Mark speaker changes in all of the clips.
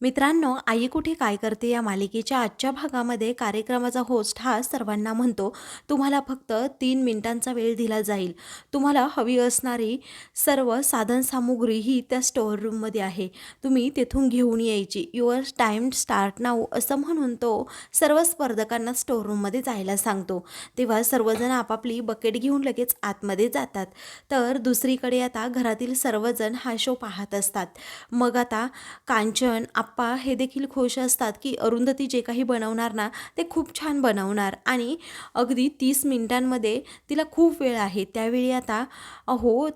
Speaker 1: मित्रांनो आई कुठे काय करते या मालिकेच्या आजच्या भागामध्ये कार्यक्रमाचा होस्ट हा सर्वांना म्हणतो तुम्हाला फक्त तीन मिनिटांचा वेळ दिला जाईल. तुम्हाला हवी असणारी सर्व साधनसामुग्री ही त्या स्टोअर रूममध्ये आहे. तुम्ही तेथून घेऊन यायची. युअर टाईम स्टार्ट नाऊ असं म्हणून तो सर्व स्पर्धकांना स्टोअर रूममध्ये जायला सांगतो. तेव्हा सर्वजण आपापली बकेट घेऊन लगेच आतमध्ये जातात. तर दुसरीकडे आता घरातील सर्वजण हा शो पाहत असतात. मग आता कांचन आप्पा हे देखील खुश असतात की अरुंधती जे काही बनवणार ना ते खूप छान बनवणार. आणि अगदी तीस मिनिटांमध्ये तिला खूप वेळ आहे. त्यावेळी आता अहो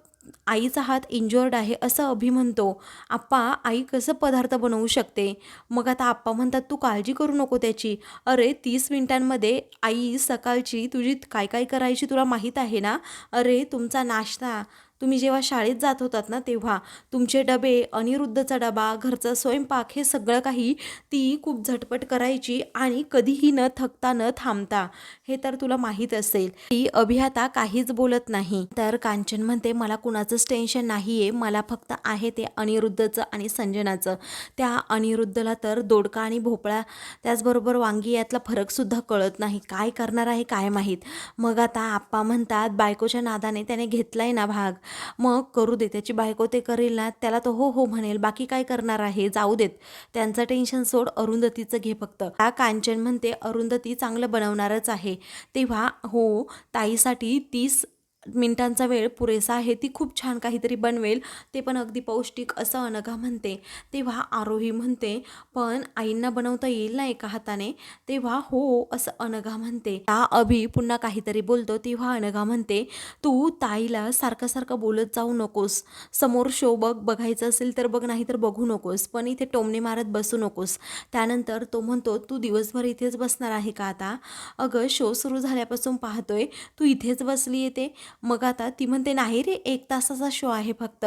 Speaker 1: आईचा हात इंजॉर्ड आहे असं अभि म्हणतो. आप्पा आई कसं पदार्थ बनवू शकते? मग आता आप्पा म्हणतात तू काळजी करू नको त्याची. अरे तीस मिनिटांमध्ये आई सकाळची तुझी काय काय करायची तुला माहीत आहे ना? अरे तुमचा नाश्ता तुम्ही जेव्हा शाळेत जात होतात ना तेव्हा तुमचे डबे अनिरुद्धचा डबा घरचा स्वयंपाक हे सगळं काही ती खूप झटपट करायची आणि कधीही न थकता न थांबता. हे तर तुला माहीत असेल. ती अभियाता काहीच बोलत नाही. तर कांचन म्हणते मला कुणाचंच टेन्शन नाही आहे मला फक्त आहे ते अनिरुद्धचं आणि संजनाचं. त्या अनिरुद्धला तर दोडका आणि भोपळा त्याचबरोबर वांगी यातला फरकसुद्धा कळत नाही. काय करणार आहे काय माहीत? मग आता आप्पा म्हणतात बायकोच्या नादाने त्याने घेतलाय ना भाग. मग करू दे त्याची बायको ते करेल ना त्याला तो हो हो म्हणेल बाकी काय करणार आहे जाऊ देत. त्यांचं टेन्शन सोड अरुंधतीचं घे फक्त. हा कांचन म्हणते अरुंधती चांगलं बनवणारच आहे. तेव्हा हो ताईसाठी तीस मिनिटांचा वेळ पुरेसा आहे ती खूप छान काहीतरी बनवेल. ते पण अगदी पौष्टिक असं अनघा म्हणते. तेव्हा आरोही म्हणते पण आईंना बनवता येईल ना एका हाताने? तेव्हा हो असं अनघा म्हणते. त्या अभि पुन्हा काहीतरी बोलतो तेव्हा अनघा म्हणते तू ताईला सारखं सारखं बोलत जाऊ नकोस. समोर शो बघ बघायचं असेल तर बघ नाही तर बघू नकोस. पण इथे टोमणे मारत बसू नकोस. त्यानंतर तो म्हणतो तू दिवसभर इथेच बसणार आहे का आता? अगं शो सुरू झाल्यापासून पाहतोय. तू इथेच बसली येते मग आता ती म्हणते नाही रे एक तासाचा शो आहे फक्त.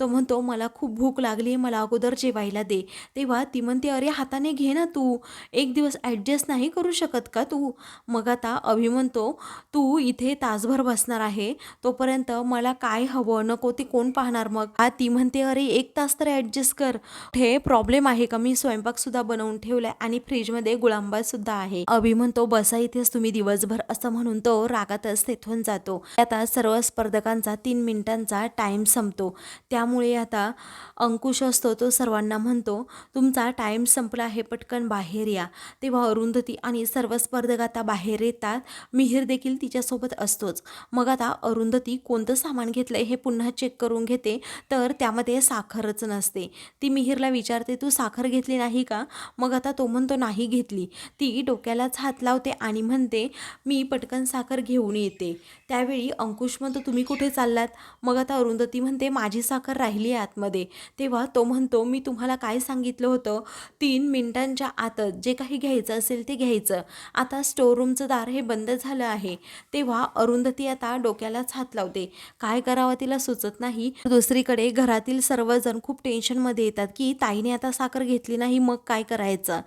Speaker 1: तो म्हणतो मला खूप भूक लागली मला अगोदर जेवायला दे. तेव्हा ती म्हणते अरे हाताने घे ना तू. एक दिवस ॲडजस्ट नाही करू शकत का तू? मग आता अभि म्हणतो तू इथे तासभर बसणार आहे. तोपर्यंत मला काय हवं नको ते कोण पाहणार मग? हा ती म्हणते अरे एक तास तर ॲडजस्ट कर. हे प्रॉब्लेम आहे का? मी स्वयंपाकसुद्धा बनवून ठेवलाय आणि फ्रीजमध्ये गुळांबासुद्धा आहे. अभि म्हणतो बसा इथेच तुम्ही दिवसभर. असं म्हणून तो रागातच तेथून जातो. आता सर्व स्पर्धकांचा तीन मिनिटांचा टाईम संपतो. त्यामुळे आता अंकुश असतो तो सर्वांना म्हणतो तुमचा टाईम संपला आहे पटकन बाहेर या. तेव्हा अरुंधती आणि सर्व स्पर्धक आता बाहेर येतात. मिहीर देखील तिच्यासोबत असतोच. मग आता अरुंधती कोणतं सामान घेतलं हे पुन्हा चेक करून घेते तर त्यामध्ये साखरच नसते. ती मिहीरला विचारते तू साखर घेतली नाही का? मग आता तो म्हणतो नाही घेतली. ती डोक्यालाच हात लावते आणि म्हणते मी पटकन साखर घेऊन येते. त्यावेळी अंकुश म्हणतो तुम्ही कुठे चाललात? मग आता अरुंधती म्हणते माझी साखर राहिली आहे आतमध्ये. तेव्हा तो म्हणतो मी तुम्हाला काय सांगितलं होतं? तीन मिनिटांच्या आतच जे काही घ्यायचं असेल ते घ्यायचं. आता स्टोर रूमचं दार हे बंद झालं आहे. तेव्हा अरुंधती आता डोक्यालाच हात लावते. काय करावं तिला सुचत नाही. दुसरीकडे घरातील सर्वजण खूप टेन्शनमध्ये येतात की ताईने आता साखर घेतली नाही मग काय करायचं?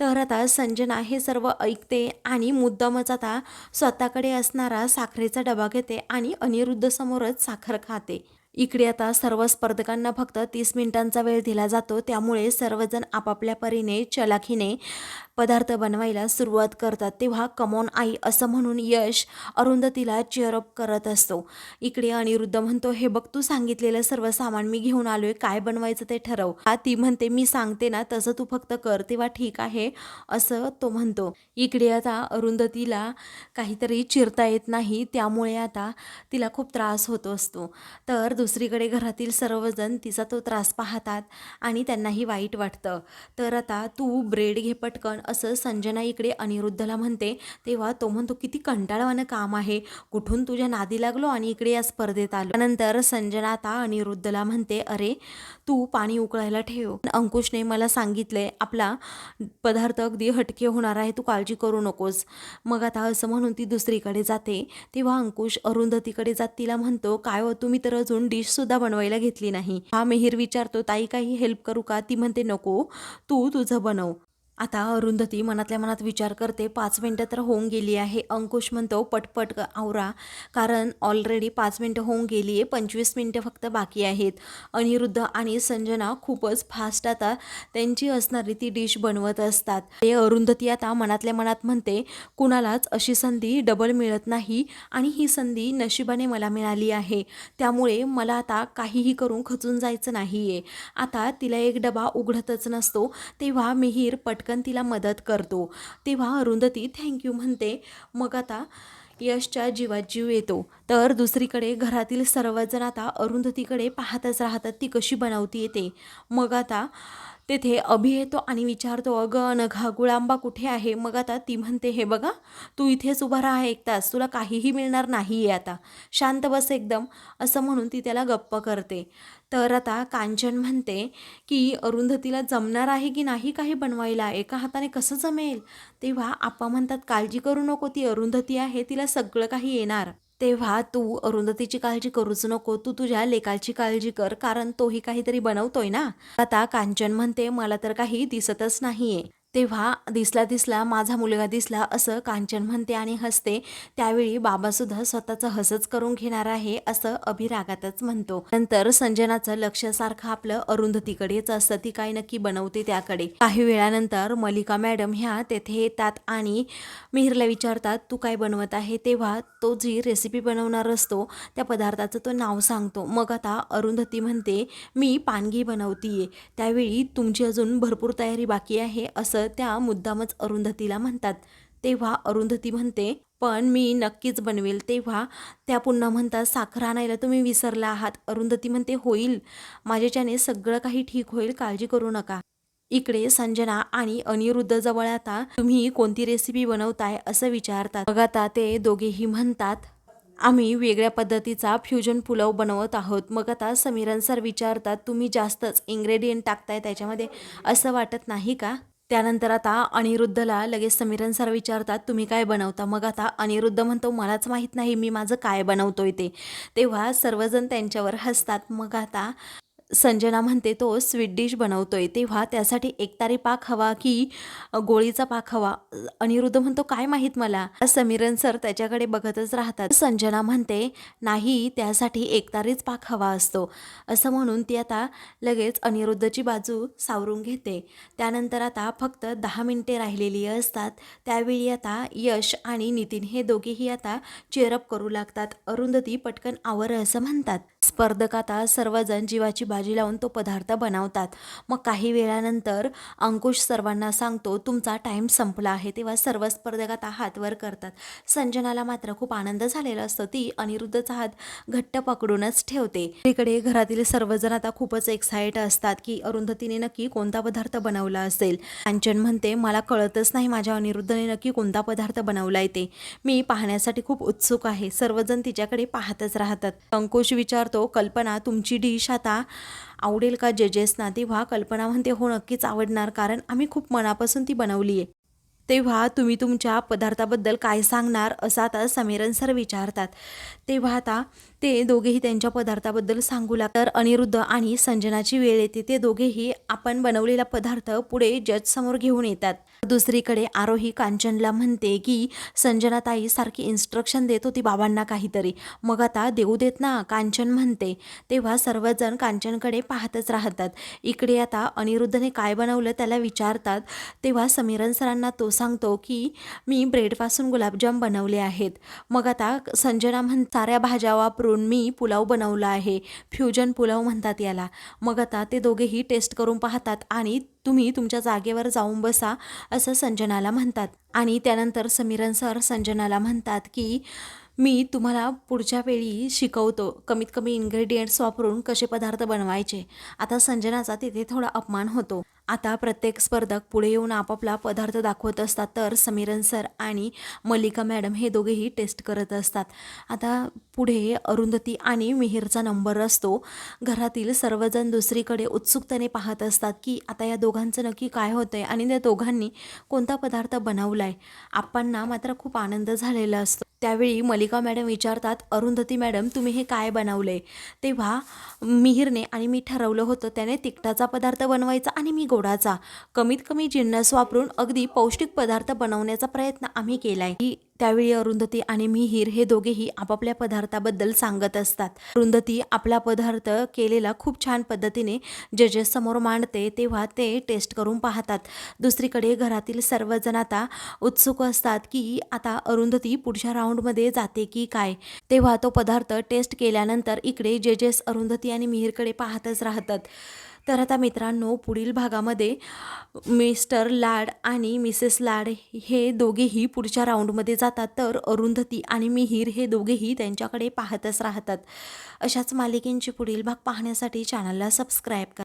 Speaker 1: तर आता संजना हे सर्व ऐकते आणि मुद्दामच आता स्वतःकडे असणारा साखरेचा डबा घेते आणि अनिरुद्ध समोरच साखर खाते. इकडे आता सर्व स्पर्धकांना फक्त तीस मिनिटांचा वेळ दिला जातो. त्यामुळे सर्वजण आपापल्या परीने चलाखीने पदार्थ बनवायला सुरुवात करतात. तेव्हा कमॉन आई असं म्हणून यश अरुंधतीला चेअरअप करत असतो. इकडे अनिरुद्ध म्हणतो हे बघ तू सांगितलेलं सर्व सामान मी घेऊन आलोय. काय बनवायचं ते ठरव. हा ती म्हणते मी सांगते ना तसं तू फक्त कर. तेव्हा ठीक आहे असं तो म्हणतो. इकडे आता अरुंधतीला काहीतरी चिरता येत नाही. त्यामुळे आता तिला खूप त्रास होत असतो. तर दुसरीकडे घरातील सर्वजण तिचा तो त्रास पाहतात आणि त्यांनाही वाईट वाटतं. तर आता तू ब्रेड घे पटकन असं संजना इकडे अनिरुद्धला म्हणते. तेव्हा तो म्हणतो किती कंटाळवानं काम आहे. कुठून तुझ्या नादी लागलो आणि इकडे या स्पर्धेत आलो. नंतर संजना आता अनिरुद्धला म्हणते अरे तू पाणी उकळायला ठेव. अंकुशने मला सांगितले आपला पदार्थ अगदी हटके होणार आहे तू काळजी करू नकोस. मग आता असं म्हणून ती दुसरीकडे जाते. तेव्हा अंकुश अरुंधतीकडे जात तिला म्हणतो काय हो तुम्ही तर अजून डिश सुद्धा बनवायला घेतली नाही. हा मिहीर विचारतो ताई काही हेल्प करू का? ती म्हणते नको तू तुझं बनव. आता अरुंधती मनातल्या मनात विचार करते पाच मिनटं तर होऊन गेली आहे. अंकुश म्हणतो पटपट आवरा. कारण ऑलरेडी पाच मिनटं होऊन गेली आहे पंचवीस मिनटं फक्त बाकी आहेत. अनिरुद्ध आणि संजना खूपच फास्ट आता त्यांची असणारी ती डिश बनवत असतात. ते अरुंधती आता मनातल्या मनात म्हणते कुणालाच अशी संधी डबल मिळत नाही आणि ही संधी नशिबाने मला मिळाली आहे. त्यामुळे मला आता काहीही करून खचून जायचं नाही आहे आता तिला एक डबा उघडतच नसतो. तेव्हा मिहीर पटकन तिला मदत करतो. तेव्हा अरुंधती थँक्यू म्हणते. मग आता यशच्या जीवात जीव येतो. तर दुसरीकडे घरातील सर्वजण आता अरुंधतीकडे पाहतच राहतात ती कशी बनवती येते. मग आता तेथे अभि येतो आणि विचारतो अगं नघा गुळांबा कुठे आहे? मग आता ती म्हणते हे बघा तू इथेच उभा राहा एक तास तुला काहीही मिळणार नाही आहे आता. शांत बस एकदम. असं म्हणून ती त्याला गप्प करते. तर आता कांचन म्हणते की अरुंधतीला जमणार आहे की नाही काही बनवायला? एका हाताने कसं जमेल? तेव्हा आप्पा म्हणतात काळजी करू नको ती अरुंधती आहे तिला सगळं काही येणार. तेव्हा तू अरुंधतीची काळजी करूच नको. तू तुझ्या लेकाची काळजी कर कारण तोही काहीतरी बनवतोय ना. आता कांचन म्हणते मला तर काही दिसतच नाहीये. तेव्हा दिसला दिसला माझा मुलगा दिसला असं कांचन म्हणते आणि हसते. त्यावेळी बाबासुद्धा स्वतःचं हसच करून घेणार आहे असं अभिरागातच म्हणतो. नंतर संजनाचं लक्ष सारखं आपलं अरुंधतीकडेच असतं. ती काय नक्की बनवते त्याकडे. काही वेळानंतर मलिका मॅडम ह्या तेथे येतात आणि मिहिरला विचारतात तू काय बनवत आहे? तेव्हा तो जी रेसिपी बनवणार असतो त्या पदार्थाचं तो नाव सांगतो. मग आता अरुंधती म्हणते मी पानगी बनवतीये. त्यावेळी तुमची अजून भरपूर तयारी बाकी आहे असं त्या मुद्दामच अरुंधतीला म्हणतात. तेव्हा अरुंधती म्हणते पण मी नक्कीच बनवेल. तेव्हा त्या पुन्हा म्हणतात साखर आणायला तुम्ही विसरला आहात. अरुंधती म्हणते होईल. माझ्याच्याने सगळं काही ठीक होईल काळजी करू नका. इकडे संजना आणि अनिरुद्ध जवळ आता तुम्ही कोणती रेसिपी बनवताय असं विचारतात. मग आता ते दोघेही म्हणतात आम्ही वेगळ्या पद्धतीचा फ्युजन पुलाव बनवत आहोत. मग आता समीरन सर विचारतात तुम्ही जास्तच इन्ग्रेडियंट टाकताय त्याच्यामध्ये असं वाटत नाही का? त्यानंतर आता अनिरुद्धला लगेच समीरन सर विचारतात तुम्ही काय बनवता? मग आता अनिरुद्ध म्हणतो मलाच माहीत नाही मी माझं काय बनवतोय ते. तेव्हा सर्वजण त्यांच्यावर हसतात. मग आता संजना म्हणते तो स्वीट डिश बनवतो आहे तेव्हा त्यासाठी एकतारी पाक हवा की गोळीचा पाक हवा? अनिरुद्ध म्हणतो काय माहीत मला? समीरन सर त्याच्याकडे बघतच राहतात. संजना म्हणते नाही त्यासाठी एकतारीच पाक हवा असतो. असं म्हणून ती आता लगेच अनिरुद्धची बाजू सावरून घेते. त्यानंतर आता फक्त दहा मिनिटे राहिलेली असतात. त्यावेळी आता यश आणि नितीन हे दोघेही आता चेअरअप करू लागतात. अरुंधती पटकन आवर असं म्हणतात. स्पर्धक आता सर्वजण जीवाची बाजी लावून तो पदार्थ बनवतात. मग काही वेळानंतर अंकुश सर्वांना सांगतो तुमचा टाईम संपला आहे. तेव्हा सर्व स्पर्धक आता हातवर करतात. संजनाला मात्र खूप आनंद झालेला असतो. ती अनिरुद्धचा हात घट्ट पकडूनच ठेवते. इकडे घरातील सर्वजण आता खूपच एक्साइट असतात की अरुंधतीने नक्की कोणता पदार्थ बनवला असेल. कांचन म्हणते मला कळतच नाही माझ्या अनिरुद्धने नक्की कोणता पदार्थ बनवलाय ते. मी पाहण्यासाठी खूप उत्सुक आहे. सर्वजण तिच्याकडे पाहतच राहतात. अंकुश विचारतो कल्पना तुमची डिश आता आवडेल का जजेसना? तेव्हा कल्पना म्हणते हो नक्कीच आवडणार कारण आम्ही खूप मनापासून ती बनवली आहे तेव्हा तुम्ही तुमच्या पदार्थाबद्दल काय सांगणार असं आता समीरन सर विचारतात. तेव्हा आता ते दोघेही त्यांच्या पदार्थाबद्दल सांगू लागतात. तर अनिरुद्ध आणि संजनाची वेळ येते ते दोघेही आपण बनवलेला पदार्थ पुढे जज समोर घेऊन येतात. दुसरीकडे आरोही कांचनला म्हणते की संजना ताई सारखी इन्स्ट्रक्शन देत होती बाबांना काहीतरी. मग आता देऊ देत ना? कांचन म्हणते. तेव्हा सर्वजण कांचनकडे पाहतच राहतात. इकडे आता अनिरुद्धने काय बनवलं त्याला विचारतात. तेव्हा समीरन सरांना तो सांगतो की मी ब्रेडपासून गुलाबजाम बनवले आहेत. मग आता संजना म्हण साऱ्या भाज्या वापरून मी पुलाव बनवला आहे. फ्युजन पुलाव म्हणतात याला. मग आता ते दोघेही टेस्ट करून पाहतात आणि तुम्ही तुमच्या जागेवर जाऊन बसा असं संजनाला म्हणतात. आणि त्यानंतर समीरन सर संजनाला म्हणतात की मी तुम्हाला पुढच्या वेळी शिकवतो. कमीत कमी इन्ग्रेडियंट्स वापरून कसे पदार्थ बनवायचे. आता संजनाचा तिथे थोडा अपमान होतो. आता प्रत्येक स्पर्धक पुढे येऊन आपापला पदार्थ दाखवत असतात तर समीरन सर आणि मल्लिका मॅडम हे दोघेही टेस्ट करत असतात. आता पुढे अरुंधती आणि मिहिरचा नंबर असतो. घरातील सर्वजण दुसरीकडे उत्सुकतेने पाहत असतात की आता या दोघांचं नक्की काय होतं आहे आणि त्या दोघांनी कोणता पदार्थ बनवला आहे आप्पांना मात्र खूप आनंद झालेला असतो. त्यावेळी मलिका मॅडम विचारतात अरुंधती मॅडम तुम्ही हे काय बनवलंय तेव्हा मिहिरने आणि मी ठरवलं होतं त्याने तिखटाचा पदार्थ बनवायचा आणि मी गोडाचा. कमीत कमी जिन्नस वापरून अगदी पौष्टिक पदार्थ बनवण्याचा प्रयत्न आम्ही केला आहे त्यावेळी अरुंधती आणि मिहीर हे दोघेही आपापल्या पदार्थाबद्दल सांगत असतात. अरुंधती आपला पदार्थ केलेला खूप छान पद्धतीने जजेससमोर मांडते तेव्हा ते टेस्ट करून पाहतात. दुसरीकडे घरातील सर्वजण आता उत्सुक असतात की आता अरुंधती पुढच्या राऊंडमध्ये जाते की काय? तेव्हा तो पदार्थ टेस्ट केल्यानंतर इकडे जेजेस अरुंधती आणि मिहीरकडे पाहतच राहतात. तर आता मित्रांनो पुढील भागामध्ये मिस्टर लाड आणि मिसेस लाड हे दोघेही पुढच्या राऊंडमध्ये जातात. तर अरुंधती आणि मिहीर हे दोघेही त्यांच्याकडे पाहतच राहतात. अशाच मालिकेंचे पुढील भाग पाहण्यासाठी चॅनलला सबस्क्राईब करा.